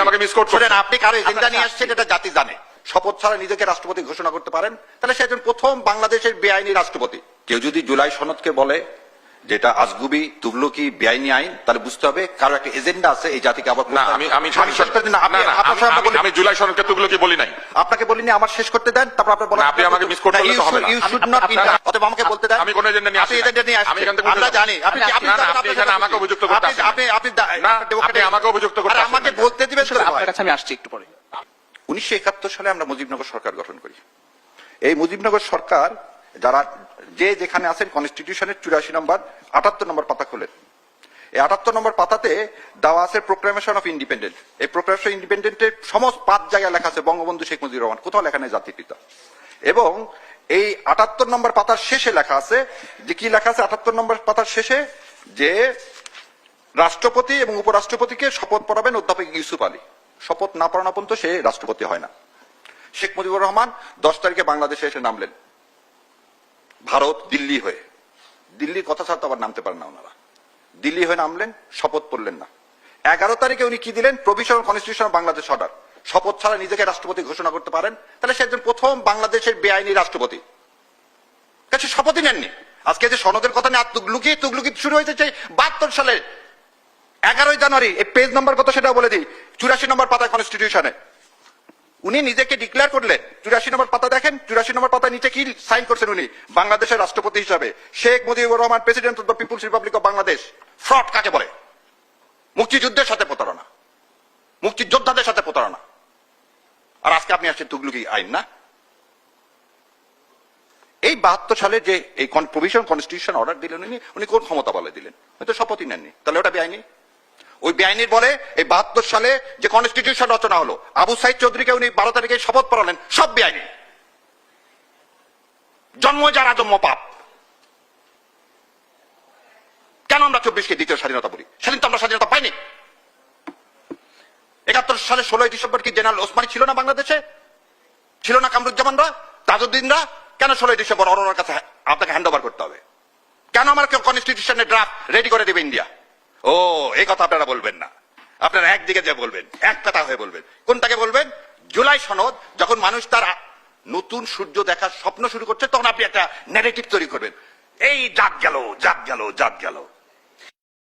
আমাকে করছেন। আপনি কারও এজেন্ডা নিয়ে আসছেন এটা জাতি জানে। শপথ ছাড়া নিজেকে রাষ্ট্রপতি ঘোষণা করতে পারেন। তাহলে সে একজন প্রথম বাংলাদেশের বেআইনি রাষ্ট্রপতি। কেউ যদি জুলাই সনদকে বলে যেটা আজগুবি তুগলকি বেআইনি আইন তাহলে বুঝতে হবে কারও একটা এজেন্ডা আছে এই জাতিকে আবার আমি শেষ দিন জুলাই সনদকে বলি নাই। আপনাকে বলিনি আমার শেষ করতে দেন তারপর আপনি বলেন আপনি আমাকে misquote করলে হবে না। আমাকে বলতে দেন। আমি কোনো এজেন্ডা নিয়ে আপনি। এজেন্ডা নিয়ে আমি আসছেন এখান থেকে বুঝতে আমরা জানি। আপনি আপনি- আপনি জানেন, এখানে আমাকে অভিযুক্ত করতে আপনি- আপনি আপনি আপনি আমাকে অভিযুক্ত করতে আরে আমাকে বলতে দিবেন তো আপনার কাছে আমি আসছি একটু পরে। উনিশশো একাত্তর সালে আমরা মুজিবনগর সরকার গঠন করি। এই মুজিবনগর সরকার যারা যে যেখানে আছেন কনস্টিটিউশনের চুরাশি নম্বর আটাত্তর নম্বর পাতা খোলেন। এই আটাত্তর নম্বর পাতাতে দেওয়া আছে প্রোক্লামেশন অফ ইন্ডিপেন্ডেন্ট এই প্রোক্লামেশন ইন্ডিপেন্ডেন্টের সমস্ত পাঁচ জায়গায় লেখা আছে বঙ্গবন্ধু শেখ মুজিবুর রহমান। কোথাও লেখা নেই জাতির পিতা। এবং এই আটাত্তর নম্বর পাতার শেষে লেখা আছে, যে কি লেখা আছে আটাত্তর নম্বর পাতার শেষে? যে রাষ্ট্রপতি এবং উপরাষ্ট্রপতিকে শপথ পড়াবেন অধ্যাপক ইউসুফ আলী। শপথ না পড়ানো পর্যন্ত সে রাষ্ট্রপতি হয় না। শেখ মুজিবুর রহমান দশ তারিখে বাংলাদেশে এসে নামলেন। ভারত দিল্লি হয়ে। দিল্লির কথা ছাড়া তো আবার নামতে পারেন না ওনারা। দিল্লি হয়ে নামলেন, শপথ পড়লেন না। এগারো তারিখে উনি কি দিলেন? প্রভিশনাল কনস্টিটিউশন বাংলাদেশ অর্ডার শপথ ছাড়া নিজেকে রাষ্ট্রপতি ঘোষণা করতে পারেন, তাহলে সে একজন প্রথম বাংলাদেশের বেআইনি রাষ্ট্রপতি। কাছে শপথই নেননি। আজকে যে সনদের কথা নিয়ে তুগলুকি তুগলুকি শুরু হয়েছে সেই বাহাত্তর সালে এগারোই জানুয়ারি, এই পেজ নম্বর কত সেটা বলে দিই, চুরাশি নম্বর পাতা কনস্টিটিউশনে উনি নিজেকে ডিক্লেয়ার করলেন চুরাশি নম্বর পাতা দেখেন, চুরাশি নম্বর পাতা নিচে কি সাইন করছেন উনি? বাংলাদেশের রাষ্ট্রপতি হিসাবে। Sheikh Mujibur Rahman president of the people's republic of Bangladesh fraud কাকে বলে? মুক্তিযুদ্ধের সাথে প্রতারণা। মুক্তিযোদ্ধাদের সাথে প্রতারণা। আপনি আসছেন তুগলুকি, আইন না? এই বাহাত্তর সালে যে এই প্রভিশন কনস্টিটিউশন অর্ডার দিলেন উনি উনি কোন ক্ষমতা বলে দিলেন? হয়তো শপথই নেননি। তাহলে ওটা বেআইনি? ওই বেআইনির বলে এই বাহাত্তর সালে যে কনস্টিটিউশন রচনা হলো, আবু সাইদ চৌধুরীকে উনি বারো তারিখে শপথ পড়ালেন, সব বেআইনি। জন্ম যার আজন্ম পাপ। কেন আমরা চব্বিশকে দ্বিতীয় স্বাধীনতা বলি সেদিন তো আমরা স্বাধীনতা পাইনি একাত্তর সালে ষোলোই ডিসেম্বর কি জেনারেল ওসমানী ছিল না বাংলাদেশে? ছিল না কামরুজ্জামানরা? তাজউদ্দিনরা? কেন ষোলোই ডিসেম্বর অরোরার কাছে আপনাকে হ্যান্ড ওভার করতে হবে? কেন আমার কেউ কনস্টিটিউশনের ড্রাফট রেডি করে দেবে ইন্ডিয়া? ও এই কথা আপনারা বলবেন না। আপনারা একদিকে যে বলবেন এক কথা হয়ে বলবেন। কোনটাকে বলবেন? জুলাই সনদ, যখন মানুষ তার নতুন সূর্য দেখার স্বপ্ন শুরু করছে, তখন আপনি একটা ন্যারেটিভ তৈরি করবেন। এই জাগ গেল জাগ গেল জাগ গেল।